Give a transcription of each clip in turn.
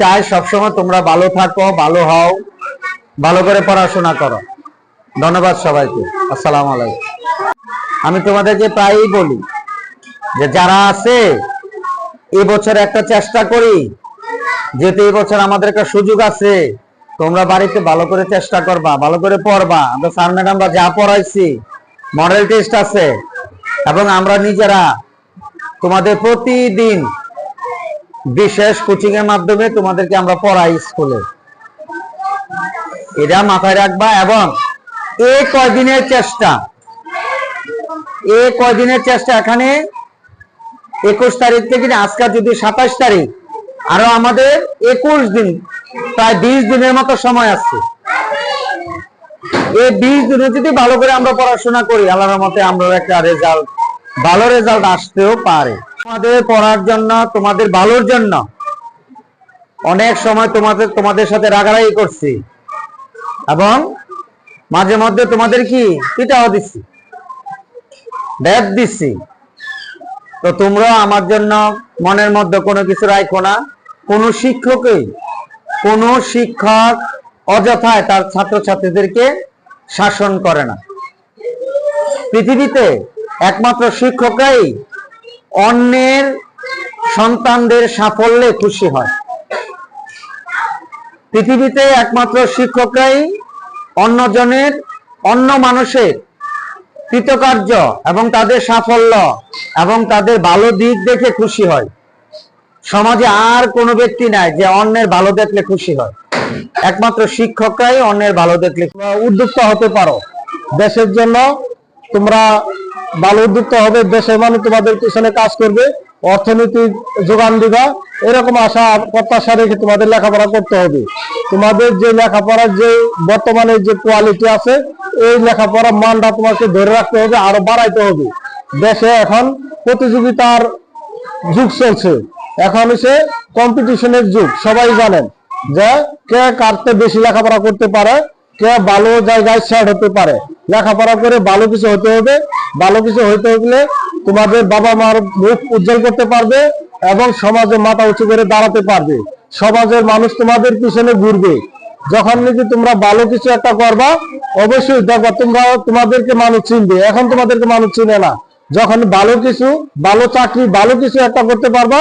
চাই সবসময় তোমরা ভালো থাকো, ভালো হও, ভালো করে পড়াশোনা করো। ধন্যবাদ সবাইকে। আসসালামু আলাইকুম। আমি তোমাদেরকে প্রায়ই বলি যে যারা আছে এবছর একটা চেষ্টা করি, যেহেতু এই বছর আমাদের একটা সুযোগ আছে, তোমরা বাড়িতে ভালো করে চেষ্টা করবা, ভালো করে পড়বা। আমরা স্যার ম্যাডামরা যা পড়াইছি, মডেল টেস্ট আছে, এবং আমরা নিজেরা তোমাদের প্রতিদিন বিশেষ কোচিং এর মাধ্যমে তোমাদেরকে আমরা পড়াই স্কুলে। এটা মাথায় রাখবা এবং এই কয়দিনের চেষ্টা? এই কয়দিনের চেষ্টা? এখানে একুশ তারিখ থেকে আজকে যদি সাতাশ তারিখ, আরও আমাদের একুশ দিন, প্রায় বিশ দিনের মতো সময় আছে। এই বিশ দিনে যদি ভালো করে আমরা পড়াশোনা করি, আল্লাহর মতে আমরা একটা রেজাল্ট ভালো রেজাল্ট আসতেও পারে। তোমাদের পড়ার জন্য, তোমাদের ভালোর জন্য অনেক সময় তোমাদের তোমাদের সাথে রাগারাগি করছি। এবং মাঝে মধ্যে তোমাদের কি? পিটাও দিচ্ছি ব্যাপ দিচ্ছি তো তোমরা আমার জন্য মনের মধ্যে কোনো কিছু রাখো না। কোনো শিক্ষকই, কোনো শিক্ষক অযথায় তার ছাত্রছাত্রীদেরকে শাসন করে না। পৃথিবীতে একমাত্র শিক্ষকই অন্যের সন্তানদের সাফল্যে খুশি হয়। পৃথিবীতে একমাত্র শিক্ষকরাই অন্যজনের, অন্য মানুষের কৃতকার্য এবং তাদের সাফল্য এবং তাদের ভালো দিক দেখে খুশি হয়। সমাজে আর কোনো ব্যক্তি নাই যে অন্যের ভালো দেখলে খুশি হয়। একমাত্র শিক্ষকরাই অন্যের ভালো দেখলে উদ্যুক্ত হতে পারো। দেশের জন্য তোমরা ভালো উদ্যোক্তা হবে, দেশের মানুষ তোমাদের পিছনে কাজ করবে অর্থনীতি যোগান দিবা, এরকম আশা প্রত্যাশা রেখে তোমাদের লেখাপড়া করতে হবে। তোমাদের যে লেখাপড়ার যে বর্তমানে যে কোয়ালিটি আছে, এই লেখাপড়ার মানটা তোমাকে ধরে রাখতে হবে, আরও বাড়াইতে হবে। দেশে এখন প্রতিযোগিতার যুগ চলছে। এখন হচ্ছে কম্পিটিশনের যুগ, সবাই জানেন যে কে কারতে বেশি লেখাপড়া করতে পারে, কে ভালো জায়গায় সেট হতে পারে। লেখাপড়া করে ভালো কিছু হতে হবে। ভালো কিছু হইতে হলে তোমাদের বাবা মার মুখ উজ্জ্বল করতে পারবে এবং সমাজে মাথা উঁচু করে দাঁড়াতে পারবে। সমাজের মানুষ তোমাদের পিছনে ঘুরবে। যখন নাকি তোমরা ভালো কিছু একটা করবা, অবশ্যই দেখবা তোমরা তোমাদেরকে মানুষ চিনবে। এখন তোমাদেরকে মানুষ চিনে না। যখন ভালো কিছু, ভালো চাকরি, ভালো কিছু একটা করতে পারবা,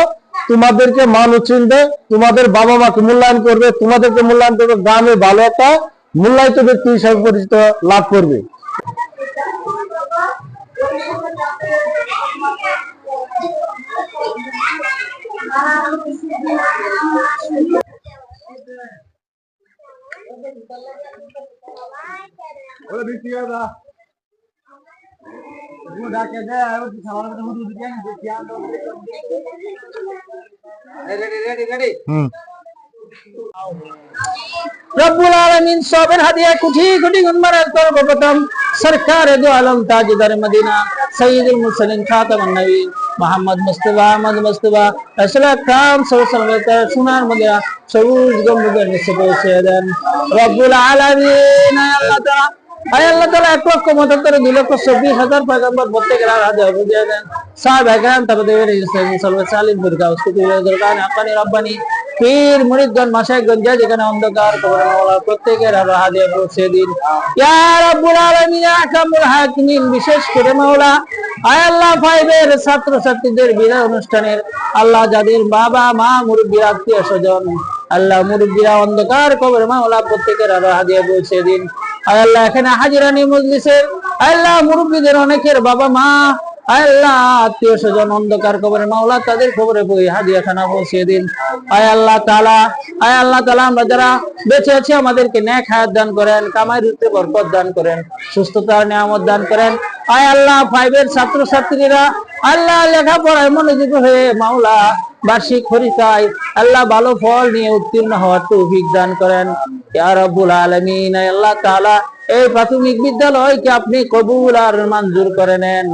তোমাদেরকে মানুষ চিনবে, তোমাদের বাবা মাকে মূল্যায়ন করবে, তোমাদেরকে মূল্যায়ন করবে গ্রামে ভালো একটা মূল্যায়িত ব্যক্তি হিসাবে পরিচিত লাভ করবে। রব্বুল আলামিন সবের হাদিয়া কুঠি কুঠি গুনমানের সর্বপ্রথম সরকার দু আলম তাজদার মদিনা সৈয়দুল মুরসালিন খাতামুন নবী মোহাম্মদ মুস্তাফা আহমদ মুস্তাফা আসলা কাম সরসলতা সোনার মদিনা সবুজ গম্বুজের নিচে পৌঁছে দেন রব্বুল আলামিন আল্লাহ তাআলা আয় আল্লাহ তাআলা এক লক্ষ মত করে দুই লক্ষ চব্বিশ হাজার পয়গম্বর প্রত্যেকের আর হাতে বুঝিয়ে দেন সাহেব একান তাদের সলবে সালিম বুরকা উস্কুতি দরকার আকানি রব্বানি পীর মুরিদগণ মাসাইগণ যা যেখানে অন্ধকার প্রত্যেকের আর হাতে পৌঁছে দিন ইয়া রাব্বুল আলামিন আহকামুল হাকিমিন বিশেষ করে মাওলা, আয় আল্লাহ ফাইভের ছাত্র ছাত্রীদের বিদায় অনুষ্ঠানের, আল্লাহ যাদের বাবা, মা মুরব্বী আত্মীয় স্বজন, আল্লাহ মুরব্বীরা অন্ধকার কবর মাওলা, প্রত্যেকের আর হাদিয়া পৌঁছে দিন আয় আল্লাহ এখানে হাজিরানি মজলিসের আল্লাহ মুরব্বীদের অনেকের বাবা মা আল্লাহ আত্মীয় স্বজন, অন্ধকার কবরে মাওলা, তাদের খবরে বই, হাদিয়া খানা পৌঁছে দিন। আয় আল্লাহ তালা আয় আল্লাহ তালা আমরা যারা বেঁচে আছি, আমাদেরকে ন্যাক হায়াত দান করেন, কামাই রুতে বরকত দান করেন, সুস্থতার নিয়ামত দান করেন। আয় আল্লাহ, ফাইভের ছাত্র ছাত্রীরা আল্লাহ লেখাপড়ায় মনোযোগ হয়ে মাওলা, বার্ষিক পরীক্ষায় আল্লাহ ভালো ফল নিয়ে উত্তীর্ণ হওয়ার তৌফিক দান করেন। আল্লাহ এই প্রাথমিক বিদ্যালয়কে আপনি কবুল আর মঞ্জুর করে নেন।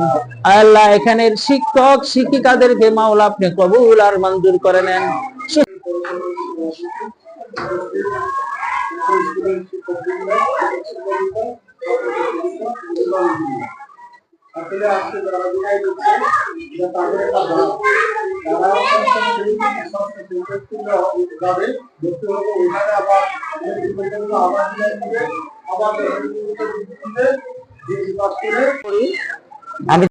আল্লাহ এখানের শিক্ষক, শিক্ষিকাদেরকে মাওলা আপনি কবুল আর মঞ্জুর করে নেন। আসলে আজকে যারা বিদায় তাদের আবার আবার আমি